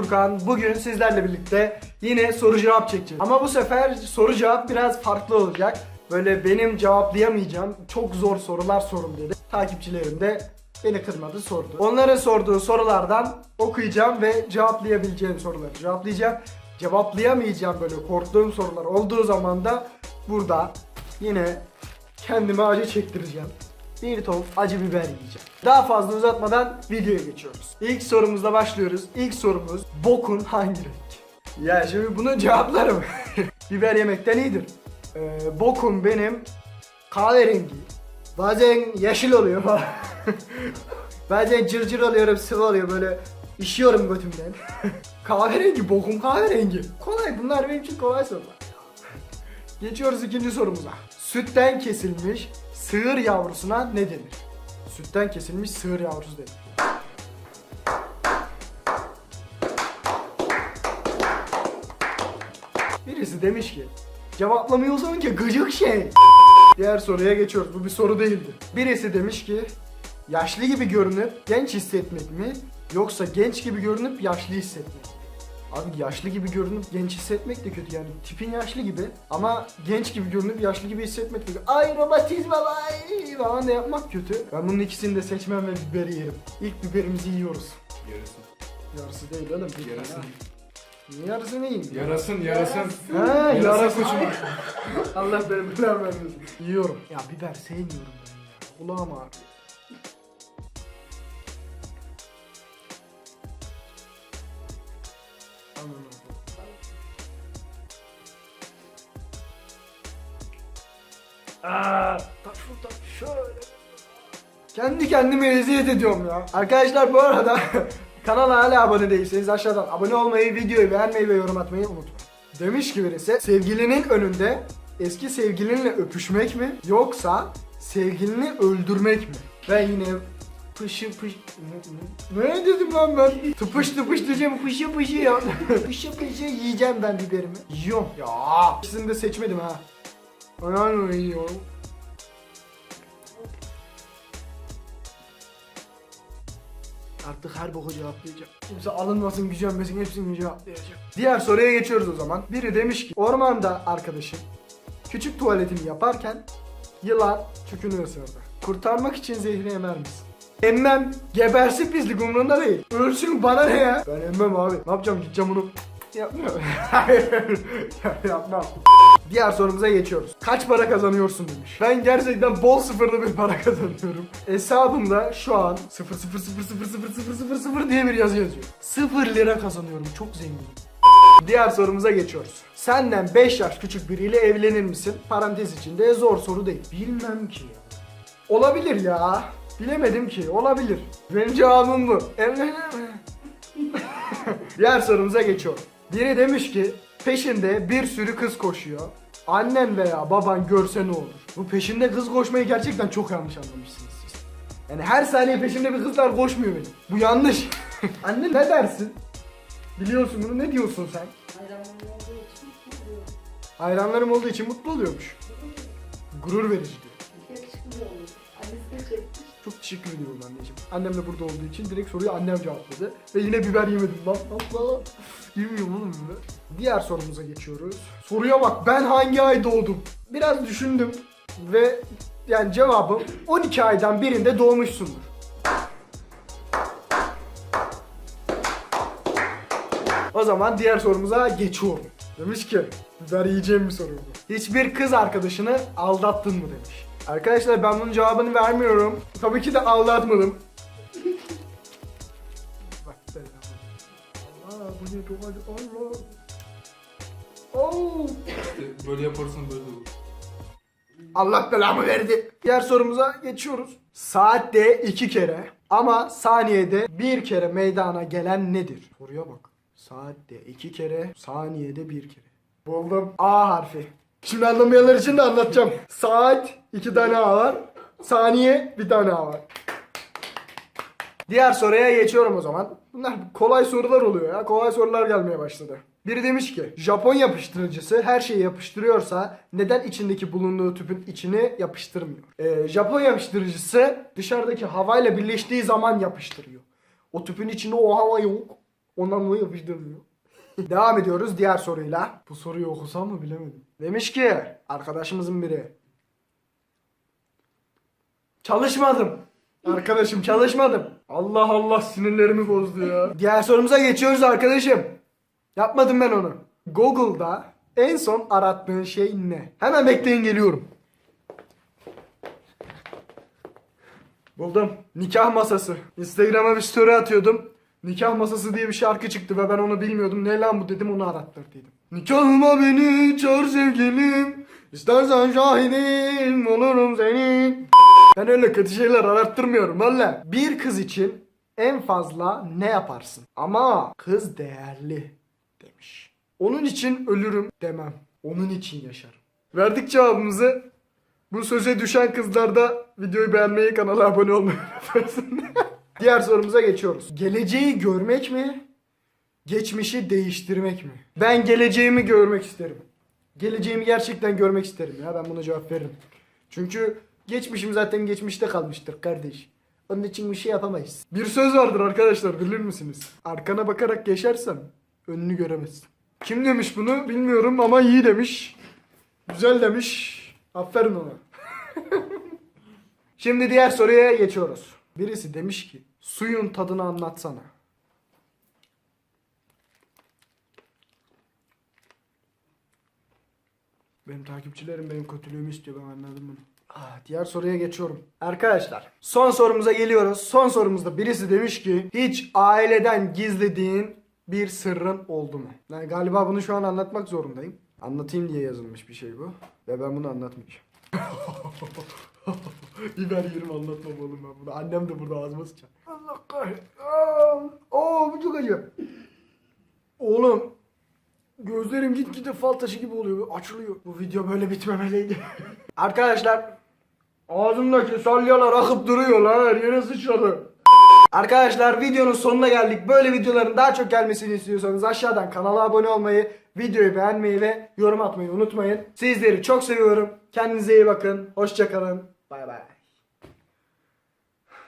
Furkan. Bugün sizlerle birlikte yine soru cevap çekeceğiz. Ama bu sefer soru cevap biraz farklı olacak. Böyle benim cevaplayamayacağım çok zor sorular sorun dedi. Takipçilerim de beni kırmadı sordu. Onların sorduğu sorulardan okuyacağım ve cevaplayabileceğim soruları cevaplayacağım. Cevaplayamayacağım böyle korktuğum sorular olduğu zaman da burada yine kendime acı çektireceğim. Bir ton acı biber yiyeceğim. Daha fazla uzatmadan videoya geçiyoruz. İlk sorumuzla başlıyoruz. İlk sorumuz bokun hangi renk? Ya şimdi bunun cevapları mı? biber yemekten iyidir. Ee, bokum benim kahverengi. Bazen yeşil oluyor. Bazen cırcır oluyorum, sıvı oluyor böyle işiyorum götümden. kahverengi, bokum kahverengi. Kolay bunlar benim için kolay sorular. Geçiyoruz ikinci sorumuza. Sütten kesilmiş sığır yavrusuna ne denir? Sütten kesilmiş sığır yavrusu denir. Birisi demiş ki cevaplamıyorsun ki gıcık şey. Diğer soruya geçiyoruz. Bu bir soru değildi. Birisi demiş ki yaşlı gibi görünüp genç hissetmek mi yoksa genç gibi görünüp yaşlı hissetmek mi? Abi yaşlı gibi görünüp genç hissetmek de kötü yani tipin yaşlı gibi ama genç gibi görünüp yaşlı gibi hissetmek de kötü. Ay romatizma ay falan da yapmak kötü. Ben bunun ikisini de seçmem ve biberi yerim. İlk biberimizi yiyoruz. Yarasın. Yarısı değil oğlum. bir Yarasın. tane. Niye yarısını yiyeyim? Yarasın, yarasın. Ha yarası. koçum. Allah benim belamı vermesin. Yiyorum. Ya biber sevmiyorum ben ya. Kulağım ağrıyor. Anladım. Aa, tak şuradan şöyle. Kendi kendime eziyet ediyorum ya. Arkadaşlar bu arada kanala hala abone değilseniz aşağıdan abone olmayı, videoyu beğenmeyi ve yorum atmayı unutmayın. Demiş ki birisi sevgilinin önünde eski sevgilinle öpüşmek mi yoksa sevgilini öldürmek mi? Ben yine pışı pış... Ne, ne dedim lan ben? Tıpış tıpış diyeceğim pışı pışı ya. pışı pışı yiyeceğim ben biberimi. Yiyorum. Ya ikisini de seçmedim ha. Aynen yiyorum. Artık her boku cevaplayacağım. Kimse alınmasın, gücenmesin, hepsini cevaplayacağım. Diğer soruya geçiyoruz o zaman. Biri demiş ki, ormanda arkadaşım küçük tuvaletini yaparken yılan çükünü ısırdı. Kurtarmak için zehri emer misin? Emmem, gebersin pislik umurunda değil. Ölsün bana ne ya? Ben emmem abi. Ne yapacağım gideceğim bunu. Yapmıyorum. Hayır. Ya, Yapmam. Diğer sorumuza geçiyoruz. Kaç para kazanıyorsun demiş. Ben gerçekten bol sıfırlı bir para kazanıyorum. Hesabımda şu an 0 0 0 0 0 0 0 0 diye bir yazı yazıyor. 0 lira kazanıyorum. Çok zenginim. Diğer sorumuza geçiyoruz. Senden 5 yaş küçük biriyle evlenir misin? Parantez içinde zor soru değil. Bilmem ki. Olabilir ya. Bilemedim ki. Olabilir. Benim cevabım bu. Diğer sorumuza geçiyorum. Biri demiş ki peşinde bir sürü kız koşuyor. Annen veya baban görse ne olur? Bu peşinde kız koşmayı gerçekten çok yanlış anlamışsınız siz. Yani her saniye peşinde bir kızlar koşmuyor benim. Bu yanlış. Anne ne dersin? Biliyorsun bunu ne diyorsun sen? Hayranlarım olduğu için mutlu oluyormuş. Gurur verici diyor. Yakışıklı olmuş. Annesi çekmiş. Çok teşekkür ediyorum anneciğim. Annem de burada olduğu için direkt soruyu annem cevapladı. Ve yine biber yemedim lan. Allah. Yemiyorum oğlum biber. Diğer sorumuza geçiyoruz. Soruya bak ben hangi ay doğdum? Biraz düşündüm ve yani cevabım 12 aydan birinde doğmuşsundur. O zaman diğer sorumuza geçiyorum. Demiş ki, biber yiyeceğim bir soru bu. Hiçbir kız arkadaşını aldattın mı demiş. Arkadaşlar ben bunun cevabını vermiyorum. Tabii ki de aldatmadım. Bak Allah bu ne acı Allah. Oh. İşte böyle yaparsan böyle olur. Allah belamı verdi. Diğer sorumuza geçiyoruz. Saatte iki kere ama saniyede bir kere meydana gelen nedir? Soruya bak. Saatte iki kere, saniyede bir kere. Buldum. A harfi. Şimdi anlamayanlar için de anlatacağım. Saat iki tane A var. Saniye bir tane A var. Diğer soruya geçiyorum o zaman. Bunlar kolay sorular oluyor ya. Kolay sorular gelmeye başladı. Biri demiş ki Japon yapıştırıcısı her şeyi yapıştırıyorsa neden içindeki bulunduğu tüpün içini yapıştırmıyor? Ee, Japon yapıştırıcısı dışarıdaki havayla birleştiği zaman yapıştırıyor. O tüpün içinde o hava yok. Ondan dolayı yapıştırmıyor. Devam ediyoruz diğer soruyla. Bu soruyu okusam mı bilemedim. Demiş ki arkadaşımızın biri. Çalışmadım. Arkadaşım çalışmadım. Allah Allah sinirlerimi bozdu ya. Diğer sorumuza geçiyoruz arkadaşım. Yapmadım ben onu. Google'da en son arattığın şey ne? Hemen bekleyin geliyorum. Buldum. Nikah masası. Instagram'a bir story atıyordum. Nikah masası diye bir şarkı çıktı ve ben onu bilmiyordum. Ne lan bu dedim onu arattırdıydım. Nikahıma beni çağır sevgilim. İstersen şahidim olurum senin. Ben öyle kötü şeyler arattırmıyorum valla. Bir kız için en fazla ne yaparsın? Ama kız değerli demiş. Onun için ölürüm demem. Onun için yaşarım. Verdik cevabımızı. Bu söze düşen kızlar da videoyu beğenmeyi, kanala abone olmayı unutmasın. Diğer sorumuza geçiyoruz. Geleceği görmek mi? Geçmişi değiştirmek mi? Ben geleceğimi görmek isterim. Geleceğimi gerçekten görmek isterim ya. Ben buna cevap veririm. Çünkü geçmişim zaten geçmişte kalmıştır kardeş. Onun için bir şey yapamayız. Bir söz vardır arkadaşlar bilir misiniz? Arkana bakarak geçersen önünü göremezsin. Kim demiş bunu bilmiyorum ama iyi demiş. Güzel demiş. Aferin ona. Şimdi diğer soruya geçiyoruz. Birisi demiş ki suyun tadını anlatsana. Benim takipçilerim benim kötülüğümü istiyor ben anladım bunu. Ah, diğer soruya geçiyorum. Arkadaşlar son sorumuza geliyoruz. Son sorumuzda birisi demiş ki hiç aileden gizlediğin bir sırrın oldu mu? Yani galiba bunu şu an anlatmak zorundayım. Anlatayım diye yazılmış bir şey bu. Ve ben bunu anlatmayacağım. Biber yerim anlatmam oğlum ben bunu. Annem de burada ağzıma sıçar. Allah kahretsin. Oo, bu çok acı. Oğlum Gözlerim gitgide fal taşı gibi oluyor. Açılıyor. Bu video böyle bitmemeliydi. Arkadaşlar ağzımdaki salyalar akıp duruyor her yere sıçradı. Arkadaşlar videonun sonuna geldik. Böyle videoların daha çok gelmesini istiyorsanız aşağıdan kanala abone olmayı, videoyu beğenmeyi ve yorum atmayı unutmayın. Sizleri çok seviyorum. Kendinize iyi bakın. Hoşçakalın. Bay bay.